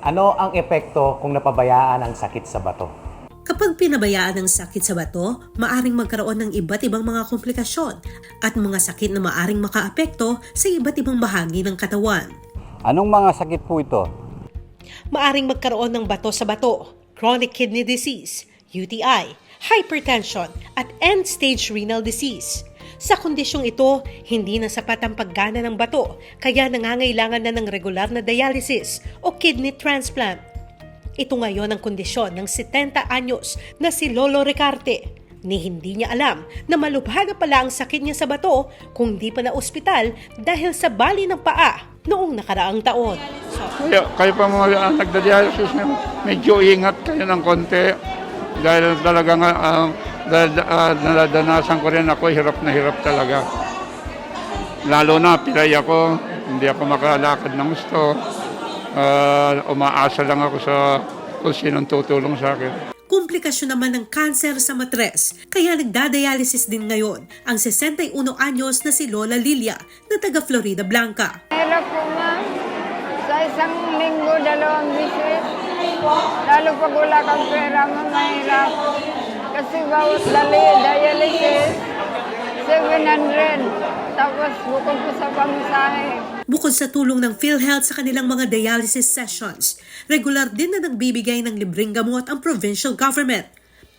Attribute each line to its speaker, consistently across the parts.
Speaker 1: Ano ang epekto kung napabayaan ang sakit sa bato?
Speaker 2: Kapag pinabayaan ng sakit sa bato, maaring magkaroon ng iba't ibang mga komplikasyon at mga sakit na maaring makaapekto sa iba't ibang bahagi ng katawan.
Speaker 3: Anong mga sakit po ito?
Speaker 2: Maaring magkaroon ng bato sa bato, chronic kidney disease, UTI, hypertension, at end-stage renal disease. Sa kondisyong ito, hindi na sapat ang paggana ng bato, kaya nangangailangan na ng regular na dialysis o kidney transplant. Ito ngayon ang kondisyon ng 70 anyos na si Lolo Ricarte. Ni hindi niya alam na malubha na pala ang sakit niya sa bato kung di pa na ospital dahil sa bali ng paa noong nakaraang taon.
Speaker 4: Kaya, kayo pa mga uh, nagda-dialysis na medyo ingat kayo ng konti. Dahil talagang uh, dahil, uh, naladanasan ko rin ako, hirap na hirap talaga. Lalo na, pilay ako, hindi ako makalakad ng gusto. Uh, umaasa lang ako sa kung sinong tutulong sa akin.
Speaker 2: Komplikasyon naman ng kanser sa matres, kaya nagdadialysis din ngayon ang 61 anyos na si Lola Lilia na taga Florida Blanca.
Speaker 5: Hirap po ma'am. Sa isang linggo, dalawang visit. Lalo pag wala kang pera, mahirap. Kasi bawat dali, dialysis, 700. Tapos bukod po sa pamasahe.
Speaker 2: Bukod sa tulong ng PhilHealth sa kanilang mga dialysis sessions, regular din na nagbibigay ng libreng gamot ang provincial government.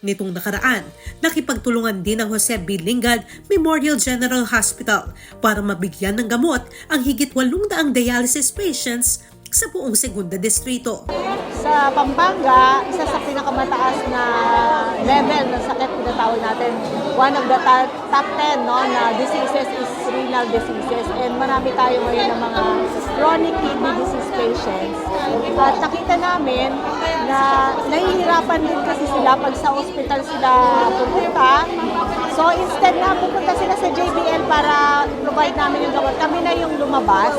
Speaker 2: Nitong nakaraan, nakipagtulungan din ang Jose B. Lingad Memorial General Hospital para mabigyan ng gamot ang higit 800 dialysis patients sa buong segunda distrito.
Speaker 6: Sa Pampanga, isa sa pinakamataas na level ng sakit tinatawag natin. One of the top 10 no, na diseases is renal diseases. And marami tayo ngayon ng mga chronic kidney disease patients. At nakita namin na nahihirapan din kasi sila pag sa ospital sila pupunta. So instead na pupunta sila sa JBL para provide namin yung gamot, kami na yung lumabas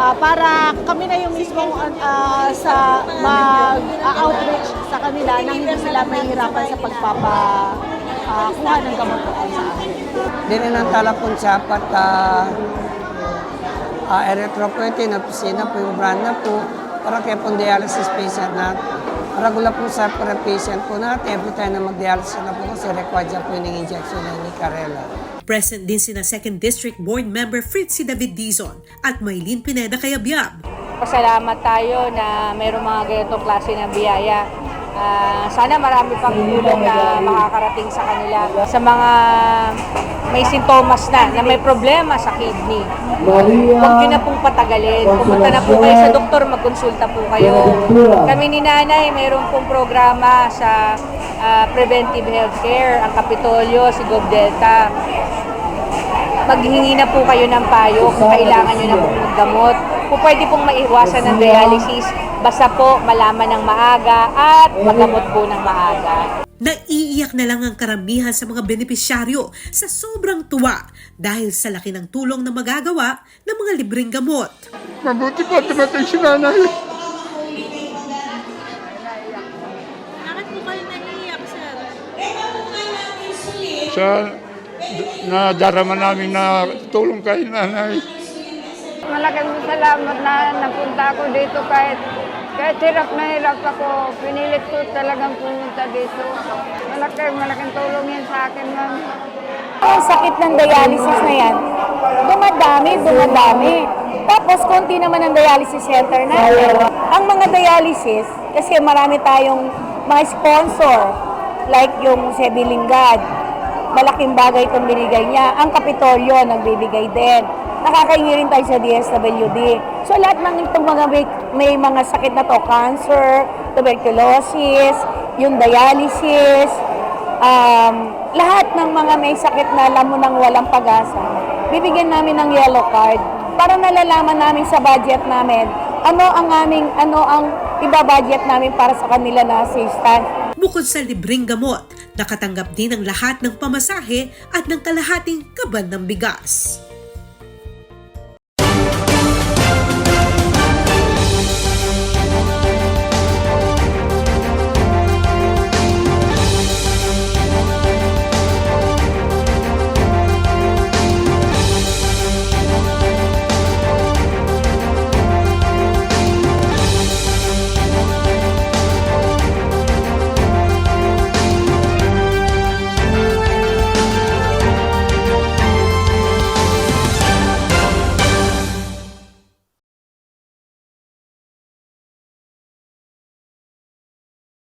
Speaker 6: Ah, para kami na yung mismong ah, sa mag-outreach sa kanila nang hindi sila mahihirapan sa pagpapa ah, kuha ng gamot doon sa amin.
Speaker 7: Dininantala po sa apat uh, uh, erythropoietin na pisina po yung brand na po para kaya pong dialysis patient na regular po sa para patient po natin every time na mag-dialysis na po kasi required siya po yung injection na ni Carella.
Speaker 2: Present din sina 2nd District Board Member Fritzy David Dizon at Maylene Pineda Kayabyab.
Speaker 8: Pasalamat tayo na mayroong mga ganitong klase ng biyaya. Ah, sana marami pang tulong na makakarating sa kanila. Sa mga may sintomas na, na may problema sa kidney. Huwag nyo na pong patagalin. Pumunta na po kayo sa doktor, magkonsulta po kayo. Kami ni nanay, mayroon pong programa sa ah, preventive healthcare, ang Kapitolyo, si Gov Delta maghihingi na po kayo ng payo kung kailangan nyo na pong maggamot. Kung pwede pong maiwasan ng dialysis, basta po malaman ng maaga at magamot po ng maaga.
Speaker 2: Naiiyak na lang ang karamihan sa mga benepisyaryo sa sobrang tuwa dahil sa laki ng tulong na magagawa ng mga libreng gamot.
Speaker 4: Mabuti pa dumating si nanay. Sa nadarama namin na tulong kay nanay.
Speaker 5: Malaking salamat na napunta ako dito kahit kahit hirap na hirap ako. Pinilit ko talagang pumunta dito. Malaking, malaking tulong yan sa akin, ma'am.
Speaker 8: Ang sakit ng dialysis na yan, dumadami, dumadami. Tapos, konti naman ang dialysis center natin. Ang mga dialysis, kasi marami tayong mga sponsor, like yung Sebilingad, malaking bagay itong binigay niya. Ang Kapitolyo, nagbibigay din. Nakakahingi rin tayo sa DSWD. So, lahat ng itong mga may mga sakit na to, cancer, tuberculosis, yung dialysis, um, lahat ng mga may sakit na alam mo nang walang pag-asa, bibigyan namin ng yellow card para nalalaman namin sa budget namin ano ang aming ano ang ibabudget namin para sa kanila na assistance.
Speaker 2: Bukod sa libreng gamot, nakatanggap din ang lahat ng pamasahe at ng kalahating kaban ng bigas.